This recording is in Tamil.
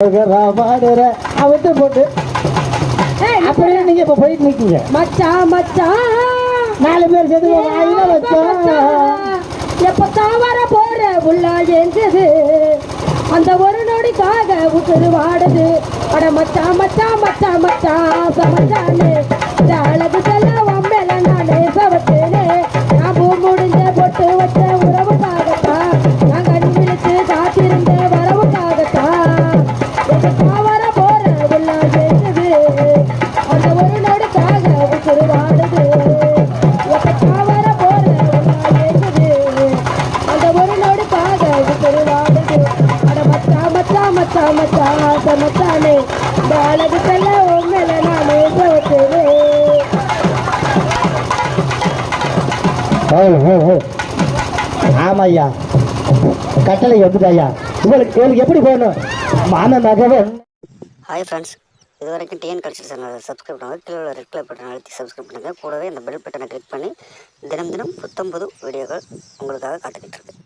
பாடுற அவட்டு போட்டு. அப்படியே நீங்க இப்ப போயிட்டு நிக்கீங்க மச்சான் மச்சான் நாலு பேர் சேர்ந்து வாயில வச்சோம் எப்பத்தான் வர போற உள்ள எங்குது அந்த ஒரு நொடிக்காக உசுறு வாடுது. அட மச்சான் மச்சான் மச்சான் மச்சான் உசுறு அட மச்சான் மச்சான் மச்சான் மச்சான் ஆசை மச்சானே இந்த அழகு செல்ல உண்மையில நானே சோத்துவே ஆமா ஐயா கட்டளை எப்படி ஐயா உங்களுக்கு உங்களுக்கு எப்படி போகணும் மாமன் மகவன் ஹாய் ஃப்ரெண்ட்ஸ் இது வரைக்கும் டிஎன் கல்ச்சர் சேனலை சப்ஸ்கிரைப் பண்ணுங்கள் கீழே உள்ள ரெட் கலர் பட்டன் அழுத்தி சப்ஸ்கிரைப் பண்ணுங்கள் கூடவே இந்த பெல் பட்டனை கிளிக் பண்ணி தினம் தினம் புத்தம் புது வீடியோக்கள் உங்களுக்காக காத்துக்கிட்டு இருக்கு.